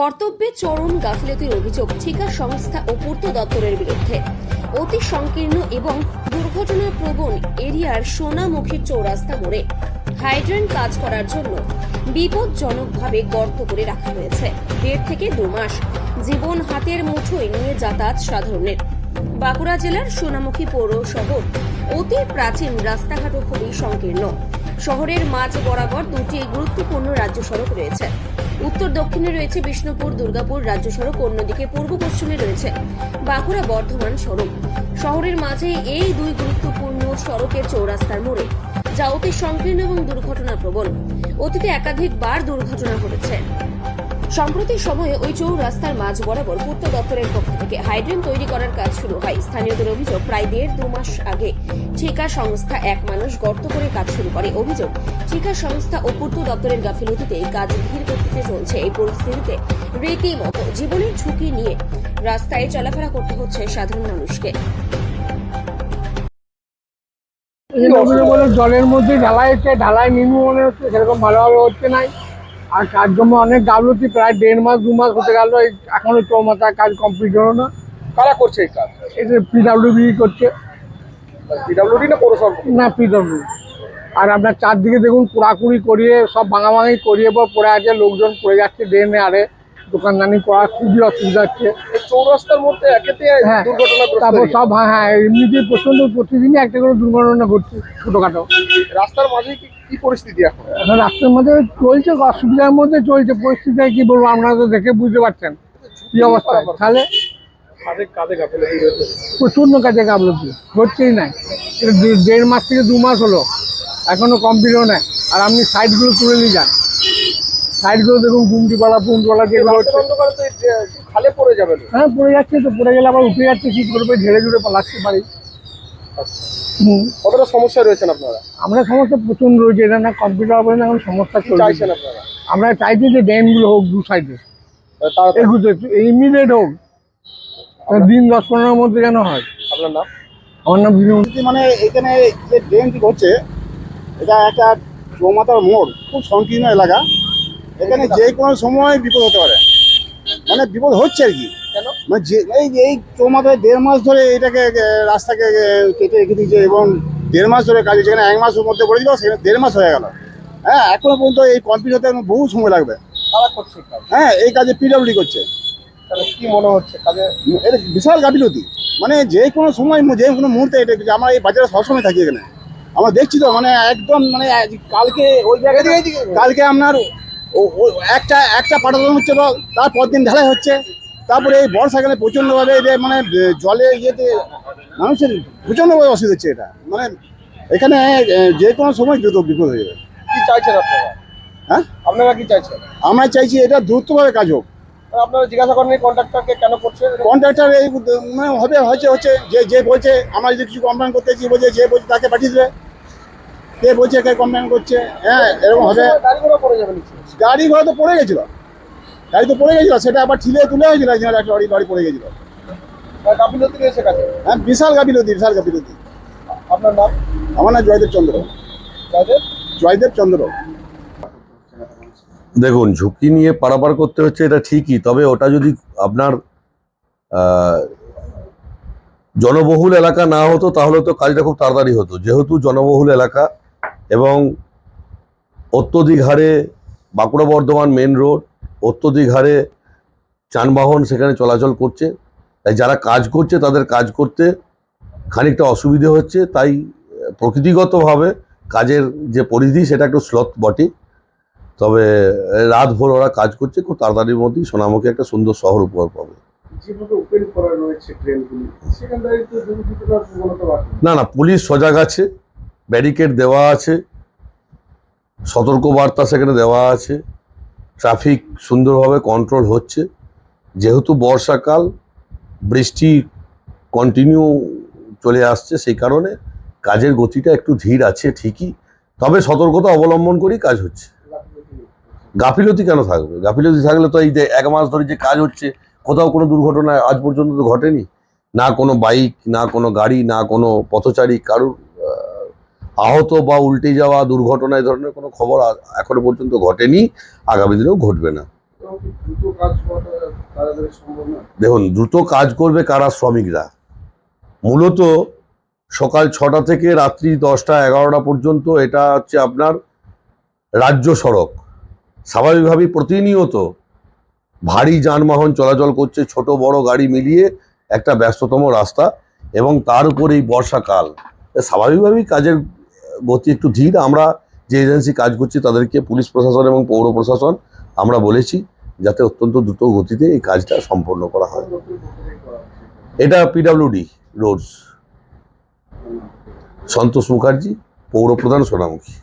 কর্তব্যে চরম গাফিলতির অভিযোগ ঠিকা সংস্থা ও পূর্ত দপ্তরের বিরুদ্ধে। অতি সংকীর্ণ এবং দুর্ঘটনা প্রবণ এরিয়ার সোনামুখী চৌরাস্তা মোড়ে হাইড্রেন্ট কাজ করার জন্য বিপজ্জনকভাবে গর্ত করে রাখা হয়েছে। দেড় থেকে দু মাস জীবন হাতের মুঠোয় নিয়ে যাতায়াত সাধারণের। বাঁকুড়া জেলার সোনামুখী পৌর শহর অতি প্রাচীন রাস্তাঘাটও খুবই সংকীর্ণ। শহরের মাঝ বরাবর দুটি গুরুত্বপূর্ণ রাজ্য সড়ক রয়েছে। উত্তর দক্ষিণে রয়েছে বিষ্ণুপুর, দুর্গাপুর, রাজ্য সড়ক, অন্যদিকে পূর্ব পশ্চিমে রয়েছে বাঁকুড়া বর্ধমান সড়ক। শহরের মাঝে এই দুই গুরুত্বপূর্ণ সড়কের চৌরাস্তার মোড়ে যা অতি সংকীর্ণ এবং দুর্ঘটনা প্রবল অতীতে একাধিকবার দুর্ঘটনা ঘটেছে। সম্প্রতি সময়ে ওই চৌরাস্তার মাঝ বরাবর পূর্ত দপ্তরের পক্ষ থেকে হাইড্রেন তৈরি করার কাজ শুরু হয়। স্থানীয়দের অভিযোগ, প্রায় দেড় দু মাস আগে ঠিকা সংস্থা এক মানুষ গর্ত করে কাজ শুরু করে। অভিযোগ, ঠিকা সংস্থা ও পূর্ত দপ্তরের গাফিলতিতে কাজ ধীর গতিতে চলছে। এই পরিস্থিতিতে রীতিমতো জীবনের ঝুঁকি নিয়ে রাস্তায় চলাফেরা করতে হচ্ছে সাধারণ মানুষকে। জলের মধ্যে ঢালাই হচ্ছে, ঢালাই মনে হচ্ছে, সেরকম ভালোভাবে হচ্ছে নাই। আর কাজকর্ম অনেক গাবলতি প্রায় দেড় মাস দু মাস হতে গেল এখনও চৌমাথার কাজ কমপ্লিট হলো না। কারা করছে এই কাজ? এটা পিডাব্লিউডি করছে। পিডাব্লিউডি না পৌরসভা? না পিডাব্লিউডি আর আপনার চারদিকে দেখুন কুড়াকুড়ি করিয়ে সব ভাঙা ভাঙি করিয়ে পর পড়ে আছে লোকজন পড়ে যাচ্ছে ড্রেনে আরে। দোকানদানি করা খুবই অসুবিধা হচ্ছে। চৌরাস্তার মধ্যে হ্যাঁ তারপর সব হ্যাঁ হ্যাঁ এমনিতেই প্রচণ্ড প্রতিদিনই একটা করে দুর্ঘটনা ঘটছে ছোটোখাটো। রাস্তার মাঝে কি পরিস্থিতি এখন? এখন রাস্তার মধ্যে চলছে অসুবিধার মধ্যে চলছে পরিস্থিতি কি বলব আপনারা তো দেখে বুঝতে পারছেন কি অবস্থা। তাহলে গাফিলতি প্রচণ্ড কাজে গাবলতি হচ্ছেই নাই। দেড় মাস থেকে দু মাস হলো এখনও কমপ্লিটও নাই। আর আপনি সাইডগুলো তুলে নিয়ে যান। সাইডগুলো দেখুন গুমটিপালা পুমটিপালা যেগুলো খালে পড়ে যাবে হ্যাঁ পড়ে যাচ্ছে তো পড়ে গেলে আবার উঠে যাচ্ছে কি করবে? ঝেড়ে ঝুড়ে কতটা সমস্যা রয়েছেন আপনারা? আমরা সমস্যা প্রচণ্ড রয়েছে এটা না কম্পিউটার হবে না এখন সমস্যা চলছে। আপনারা? আমরা চাইছি যে ড্যামগুলো হোক দু সাইডে ইমিডিয়েট হোক। দিন দশ পনেরোর মধ্যে যেন হয়। আপনার নাম? আমার নাম মানে এখানে যে ড্রেনটি হচ্ছে এটা একটা চৌমাথার মোড় খুব সংকীর্ণ এলাকা। এখানে যে কোনো সময় বিপদ হতে পারে। মানে বিপদ হচ্ছে আর কি। কেন? মানে যে এই এই চৌমাথায় দেড় মাস ধরে এটাকে রাস্তাকে কেটে রেখে দিয়েছে এবং দেড় মাস ধরে কাজ যেখানে এক মাসের মধ্যে করে দিল সেখানে দেড় মাস হয়ে গেল। হ্যাঁ এখনও পর্যন্ত এই কমপ্লিট হতে এখনও বহু সময় লাগবে। হ্যাঁ এই কাজে পিডব্লিউডি করছে। কি মনে হচ্ছে কাজে? এটা বিশাল গাফিলতি। মানে যে কোনো সময় যে কোনো মুহূর্তে এটা আমার এই বাজারে সবসময় থাকি এখানে। আমরা দেখছি তো মানে একদম মানে কালকে ওই জায়গায় কালকে আপনার একটা একটা পাঠানো হচ্ছে বল তারপর দিন ঢালাই হচ্ছে। তারপরে এই বর্ষাকালে প্রচণ্ডভাবে এই মানে জলে ইয়েতে মানুষের প্রচণ্ডভাবে অসুবিধা হচ্ছে এটা। মানে এখানে যে কোনো সময় দ্রুত বিপদ হয়ে যাবে। কি চাইছেন আপনারা? হ্যাঁ? আপনারা কি চাইছেন? আমরা চাইছি এটা দ্রুতভাবে কাজ হোক। আপনারা জিজ্ঞাসা করেন কন্ট্রাক্টরকে কেন করছে কন্ট্রাক্টর এই মানে হবে হচ্ছে হচ্ছে যে যে বলছে আমরা যদি কিছু কমপ্লেন করতে চাই বলছে যে বলছে তাকে পাঠিয়ে দেবে। কে বলছে কে কমপ্লেন করছে হ্যাঁ এরকম হবে। গাড়ি ঘোড়া তো পড়ে গেছিল। গাড়ি তো পড়ে গেছিল সেটা আবার ঠিলে তুলে হয়েছিল একটা লরি লরি পড়ে গেছিল। হ্যাঁ বিশাল গাফিলতি বিশাল গাফিলতি আপনার নাম? আমার নাম জয়দেব চন্দ্র। জয়দেব? চন্দ্র। দেখুন ঝুঁকি নিয়ে পারাপার করতে হচ্ছে এটা ঠিকই তবে ওটা যদি আপনার জনবহুল এলাকা না হতো তাহলে তো কাজটা খুব তাড়াতাড়ি হতো। যেহেতু জনবহুল এলাকা এবং অত্যধিক হারে বাঁকুড়া বর্ধমান মেন রোড অত্যধিক হারে যানবাহন সেখানে চলাচল করছে। তাই যারা কাজ করছে তাদের কাজ করতে খানিকটা অসুবিধে হচ্ছে। তাই প্রকৃতিগতভাবে কাজের যে পরিধি সেটা একটু স্লথ বটে। তবে রাত ভোর ওরা কাজ করছে খুব তাড়াতাড়ির মধ্যেই সোনামুখী একটা সুন্দর শহর উপহার পাবে। না না পুলিশ সজাগ আছে। ব্যারিকেড দেওয়া আছে। সতর্ক বার্তা সেখানে দেওয়া আছে। ট্রাফিক সুন্দরভাবে কন্ট্রোল হচ্ছে। যেহেতু বর্ষাকাল, বৃষ্টি কন্টিনিউ চলে আসছে, সেই কারণে কাজের গতিটা একটু ধীর আছে ঠিকই। তবে সতর্কতা অবলম্বন করেই কাজ হচ্ছে। গাফিলতি কেন থাকবে? গাফিলতি থাকলে তো এই যে এক মাস ধরে যে কাজ হচ্ছে, কোথাও কোনো দুর্ঘটনা আজ পর্যন্ত তো ঘটেনি। না কোনো বাইক না কোনো গাড়ি, না কোনো পথচারী, কারুর আহত বা উল্টে যাওয়া দুর্ঘটনা এই ধরনের কোনো খবর এখনও পর্যন্ত ঘটেনি, আগামী দিনেও ঘটবে না। দেখুন, দ্রুত কাজ করবে কারা? শ্রমিকরা। মূলত সকাল ছটা থেকে রাত্রি দশটা, এগারোটা পর্যন্ত এটা হচ্ছে আপনার রাজ্য সড়ক। স্বাভাবিকভাবেই প্রতিনিয়ত ভারী যানবাহন চলাচল করছে, ছোট বড় গাড়ি মিলিয়ে একটা ব্যস্ততম রাস্তা এবং তার উপর এই বর্ষাকাল। স্বাভাবিকভাবেই কাজের গতি একটু ধীর। আমরা যে এজেন্সি কাজ করছি, তাদেরকে পুলিশ প্রশাসন এবং পৌর প্রশাসন, আমরা বলেছি যাতে অত্যন্ত দ্রুত গতিতে এই কাজটা সম্পন্ন করা হয়। এটা পিডাব্লিউডি রোডস সন্তোষ মুখার্জি, পৌরপ্রধান সোনামুখী।